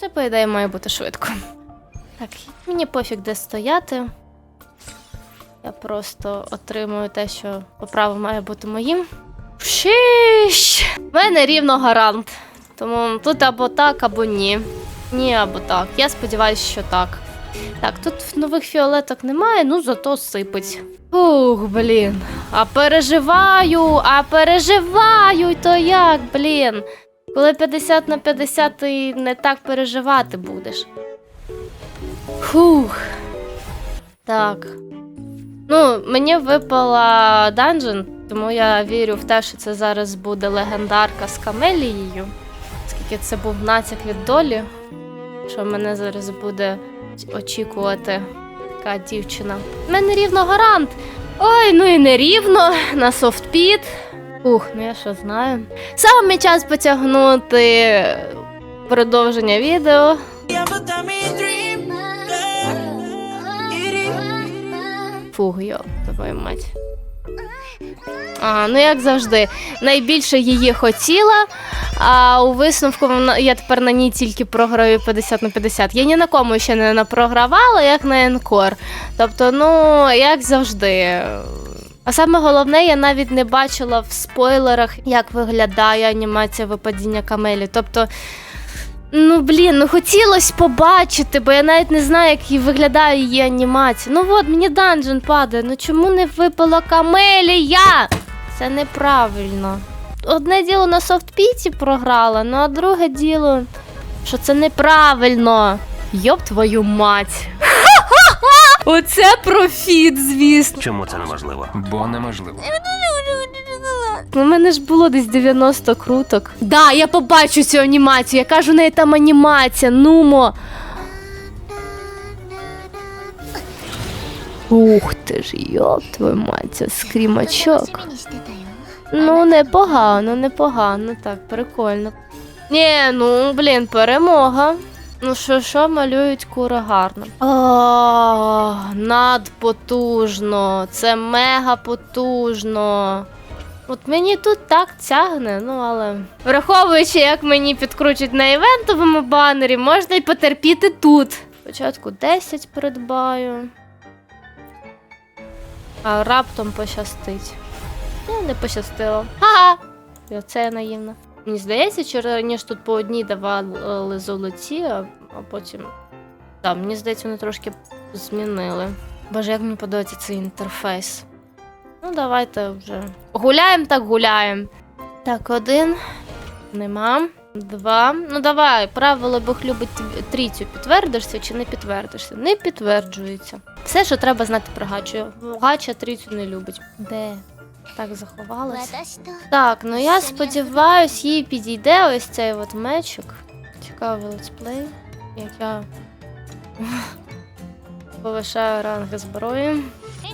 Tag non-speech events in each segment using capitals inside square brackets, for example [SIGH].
Це, по ідеї, має бути швидко. Так, мені пофіг де стояти. Я просто отримую те, що по праву має бути моїм. Шіш! В мене рівно гарант. Тому тут або так, або ні. Ні, або так. Я сподіваюся, що так. Так, тут нових фіолеток немає, ну зато сипить. Ух, блін. А переживаю, а переживаю, то як, блін. Коли 50 на 50 ти не так переживати будеш. Фух. Так. Ну, мені випала данжен, тому я вірю в те, що це зараз буде легендарка з камелією. Оскільки це був натяк від долі, що мене зараз буде очікувати така дівчина. У мене рівно гарант. Ой, ну і не рівно на софтпіт. Ух, ну я що знаю. Саме час потягнути продовження відео. Фух, йоп, твою мать. А, ну як завжди, найбільше її хотіла, а у висновку я тепер на ній тільки програю 50 на 50. Я ні на кому ще не напрогравала, як на Енкор. Тобто, ну, як завжди. А саме головне, я навіть не бачила в спойлерах, як виглядає анімація випадіння камелі. Тобто, ну блін, ну хотілося побачити, бо я навіть не знаю, як її виглядає її анімація. Ну от, мені данжен падає. Ну чому не випала камелія? Це неправильно. Одне діло на софтпіці програла, ну а друге діло, що це неправильно. Йоп твою мать. Оце профіт, звісно. Чому це неможливо? Бо неможливо. У мене ж було десь 90 круток. Да, я побачу цю анімацію. Я кажу, у неї там анімація. Нумо. Ух ти ж, йоп, твою мать, це скрімачок. Ну, непогано, непогано, так, прикольно. Ні, ну, блін, перемога. Ну, що, що малюють кури гарно. О, надпотужно. Це мега потужно. От мені тут так тягне, ну але. Враховуючи, як мені підкручують на івентовому банері, можна й потерпіти тут. Спочатку 10 придбаю. А раптом пощастить. Ну, не пощастило. Ха-ха! І оце я наївна. Мені здається, що раніше тут по одній давали золоті, а, потім. Так, мені здається, вони трошки змінили. Боже, як мені подобається цей інтерфейс. Ну, давайте вже. Гуляємо так гуляємо. Так, один. Нема. Два. Ну давай, правило Бог любить трійцю. Підтвердишся чи не підтвердишся? Не підтверджується. Все, що треба знати про гачу. Гача трійцю не любить. Де? Так заховалась. Так, ну я сподіваюсь, їй підійде ось цей от мечик. Цікавий летсплей. Як я [LAUGHS] повишаю ранги зброї.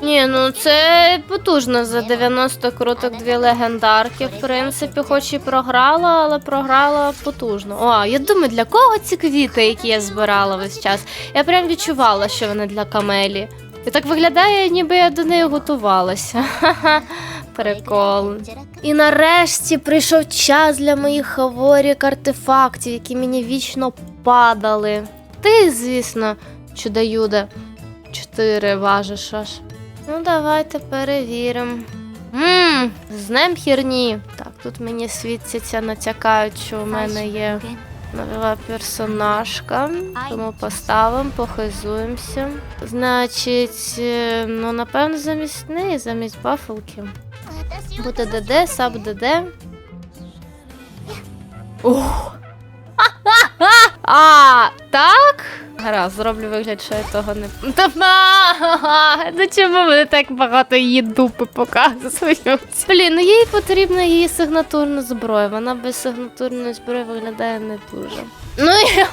Ні, ну це потужно за 90 круток дві легендарки. В принципі, хоч і програла, але програла потужно. О, я думаю, для кого ці квіти, які я збирала весь час? Я прям відчувала, що вони для камелі. І так виглядає, ніби я до неї готувалася. [LAUGHS] Прикол. І нарешті прийшов час для моїх хаворік артефактів, які мені вічно падали. Ти, звісно, чудо-юде. Чотири важиш аж. Ну, давайте перевіримо. Ммм, з днем херні. Так, тут мені світяться, натякають, що у мене є нова персонажка. Тому поставимо, похизуємося. Значить, е, ну напевно, замість неї, замість бафелки. Буде ДД, саб ДД. А, так? Гаразд, зроблю вигляд, що я того не. [LAUGHS] Та! Ну чому ви так багато її дупи показують? Блін, ну їй потрібна її сигнатурна зброя. Вона без сигнатурної зброї виглядає не дуже. Ну і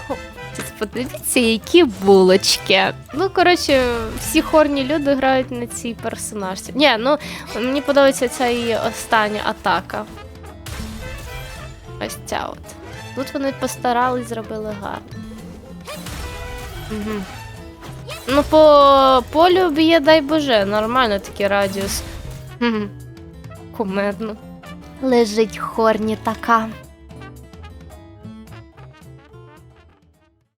подивіться, які булочки. Ну, коротше, всі хорні люди грають на цій персонажці. Ні, ну мені подобається ця її остання атака. Ось ця от. Тут вони постарались, зробили гарно. Угу. Ну, по полю б'є, дай боже, нормально такий радіус. Кумедно. Лежить хорні така.